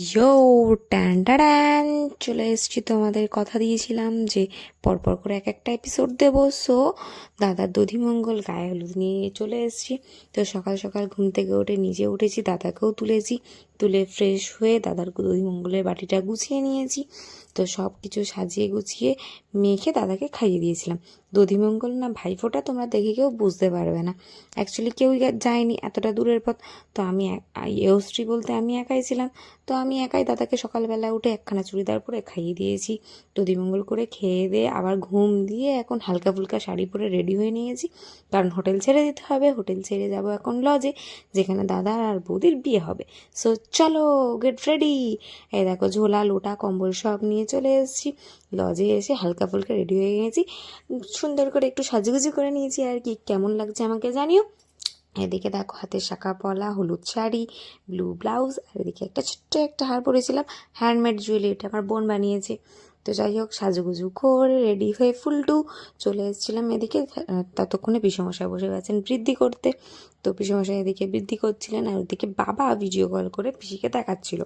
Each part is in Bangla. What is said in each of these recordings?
ইয়ো ট্যান ট্যান চলে এসেছি তোমাদের কথা দিয়েছিলাম যে পরপর করে এক একটা এপিসোড দেব। সো দাদার দধিমঙ্গল গায়ে হলুদ নিয়ে চলে এসেছি। তো সকাল সকাল ঘুম থেকে উঠে নিজে উঠেছি, দাদাকেও তুলেছি। তুলে ফ্রেশ হয়ে দাদার দধিমঙ্গলের বাটিটা গুছিয়ে নিয়েছি। তো সব কিছু সাজিয়ে গুছিয়ে মেখে দাদাকে খাইয়ে দিয়েছিলাম। দধিমঙ্গল না ভাইফোঁটা তোমরা দেখে কেউ বুঝতে পারবে না। অ্যাকচুয়ালি কেউই যায়নি এতটা দূরের পথ। তো আমি এওস্ট্রি বলতে আমি একাই ছিলাম। তো আমি একাই দাদাকে সকালবেলা উঠে একখানা চুড়িদার পরে খাইয়ে দিয়েছি। দধিমঙ্গল করে খেয়ে দিয়ে আবার ঘুম দিয়ে এখন হালকা ফুলকা শাড়ি পরে রেডি হয়ে নিয়েছি। কারণ হোটেল ছেড়ে দিতে হবে। হোটেল ছেড়ে যাব এখন লজে যেখানে দাদা আর বৌদির বিয়ে হবে। সো চলো গেট রেডি এই দেখো, ঝোলা, লোটা, কম্বল সব নিয়ে চলে এসেছি। লজে এসে হালকা ফুলকা রেডি হয়ে গেছি। সুন্দর করে একটু সাজুগুজু করে নিয়েছি আর কি। কেমন লাগছে আমাকে জানিও? এদিকে দেখো, হাতের শাখা পলা, হলুদ শাড়ি ব্লু ব্লাউজ আর এদিকে একটা ছোট্ট একটা হার পরেছিলাম। হ্যান্ডমেড জুয়েলারিটা আমার বোন বানিয়েছে। তো যাই হোক, সাজুগুজু করে রেডি হয়ে ফুলটু চলে এসেছিলাম এদিকে। ততক্ষণে পিসমশাই বসে গেছেন বৃদ্ধি করতে। তো পিসমশাই এদিকে বৃদ্ধি করছিলেন আর ওদিকে বাবা ভিডিও কল করে পিসিকে দেখাচ্ছিল।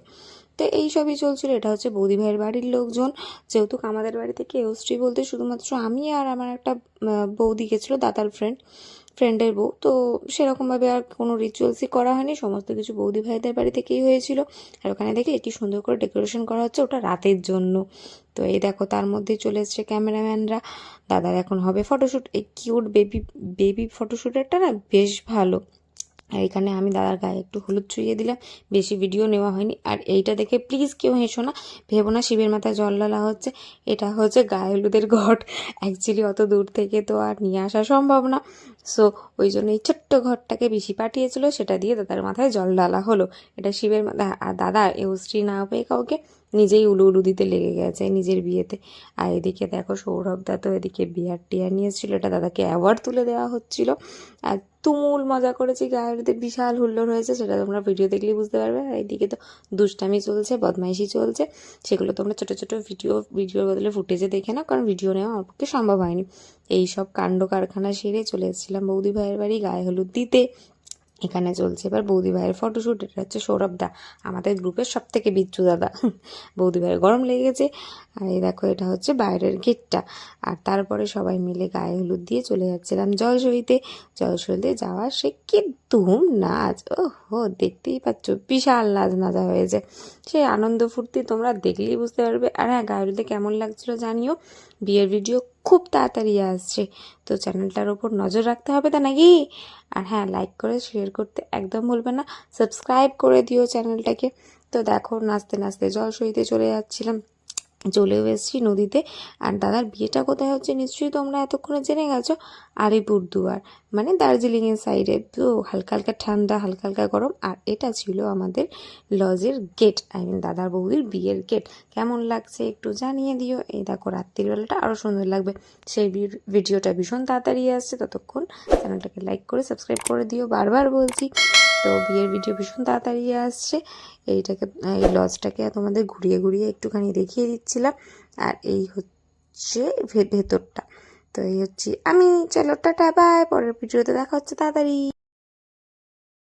তো এই সবই চলছিল, এটা হচ্ছে বৌদি ভাইয়ের বাড়ির লোকজন। যেহেতু আমাদের বাড়ি থেকে এওস্ট্রি বলতে শুধুমাত্র আমি আর আমার একটা বৌদি গেছিল, দাদার ফ্রেন্ড ফ্রেন্ডের বউ। তো সেরকমভাবে আর কোনো রিচুয়ালসই করা হয়নি। সমস্ত কিছু বৌদি ভাইদের বাড়ি থেকেই হয়েছিল? আর ওখানে দেখে এটি সুন্দর করে ডেকোরেশন করা হচ্ছে ওটা রাতের জন্য। তো এই দেখো, তার মধ্যেই চলে এসছে ক্যামেরাম্যানরা দাদার এখন হবে ফটোশ্যুট এই কিউট বেবি বেবি ফটোশ্যুটেরটা না বেশ ভালো। এখানে আমি দাদার গায়ে একটু হলুদ ছুঁয়ে দিলাম। বেশি ভিডিও নেওয়া হয়নি। আর এইটা দেখে প্লিজ কেউ হেসো না। ভেবো না, শিবের মাথায় জল ডালা হচ্ছে। এটা হচ্ছে গায়ে হলুদের ঘট। অ্যাকচুয়ালি অত দূর থেকে তো আর নিয়ে আসা সম্ভব না। সো ওই জন্য এই ছোট্ট ঘরটাকে বেশি পাঠিয়েছিল। সেটা দিয়ে দাদার মাথায় জল ডালা হলো। এটা শিবের মাথা। আর দাদা এউস্ত্রী না পেয়ে কাউকে নিজেই উলু উলু দিতে লেগে গেছে নিজের বিয়েতে। আর এদিকে দেখো সৌরভ দা তো এদিকে বিয়ার টিয়ার নিয়েছিল, এটা দাদাকে অ্যাওয়ার্ড তুলে দেওয়া হচ্ছিল। আর তুমুল মজা করেছি গায়েতে বিশাল হুল্লোড় হয়েছে, সেটা তোমরা ভিডিও দেখলেই বুঝতে পারবে। আর এইদিকে তো দুষ্টামি চলছে, বদমাইশি চলছে, সেগুলো তোমরা ছোটো ছোটো ভিডিও ভিডিওর বদলে ফুটেজে দেখে নাও, কারণ ভিডিও নেওয়া আমার পক্ষে সম্ভব হয়নি। এই সব কাণ্ড কারখানা সেরে চলে এসেছিলাম বৌদি ভাইয়ের বাড়ি গায়ে হলুদ দিতে। এখানে চলছে। এবার বৌদি ভাইয়ের ফটোশ্যুট এটা হচ্ছে সৌরভ দা, আমাদের গ্রুপের সব থেকে বিচ্ছু দাদা। বৌদি ভাইয়ের গরম লেগেছে। আর এই দেখো, এটা হচ্ছে বাইরের গেটটা। আর তারপরে সবাই মিলে গায়ে হলুদ দিয়ে চলে যাচ্ছিলাম জলসইতে জলসইতে যাওয়ার সে কি ধুম নাচ ও হো দেখতেই পাচ্ছ বিশাল নাচ নাচা হয়েছে। সে আনন্দ ফুর্তি তোমরা দেখলেই বুঝতে পারবে। আর হ্যাঁ গায়ে হলুদে কেমন লাগছিল জানিও। বিয়ের ভিডিও খুব তাড়াতাড়ি আসছে। তো চ্যানেলটার ওপর নজর রাখতে হবে তা নাকি? আর হ্যাঁ লাইক করে শেয়ার করতে একদম ভুলবে না। সাবস্ক্রাইব করে দিও চ্যানেলটাকে। তো দেখো, নাচতে নাচতে জল সইতে চলে যাচ্ছিলাম। চলেও এসেছি নদীতে। আর দাদার বিয়েটা কোথায় হচ্ছে নিশ্চয়ই তোমরা এতক্ষণে জেনে গেছো। আলিপুরদুয়ার মানে দার্জিলিংয়ের সাইডে তো হালকা হালকা ঠান্ডা, হালকা হালকা গরম। আর এটা ছিল আমাদের লজের গেট আই মিন দাদার বৌদির বিয়ের গেট কেমন লাগছে একটু জানিয়ে দিও। এই দেখো রাত্রিবেলাটা আরও সুন্দর লাগবে। সেই ভিডিওটা ভীষণ তাড়াতাড়ি আসছে। ততক্ষণ চ্যানেলটাকে লাইক করে সাবস্ক্রাইব করে দিও। বারবার বলছি। তো বিয়ের ভিডিও ভীষণ তাড়াতাড়ি আসছে। এইটাকে, এই লজটাকে তোমাদের ঘুরিয়ে ঘুরিয়ে একটুখানি দেখিয়ে দিচ্ছিলাম। আর এই হচ্ছে ভেতরটা। তো এই হচ্ছে, আমি চলো টাটা বাই পরের ভিডিওতে দেখা হচ্ছে, তাড়াতাড়ি।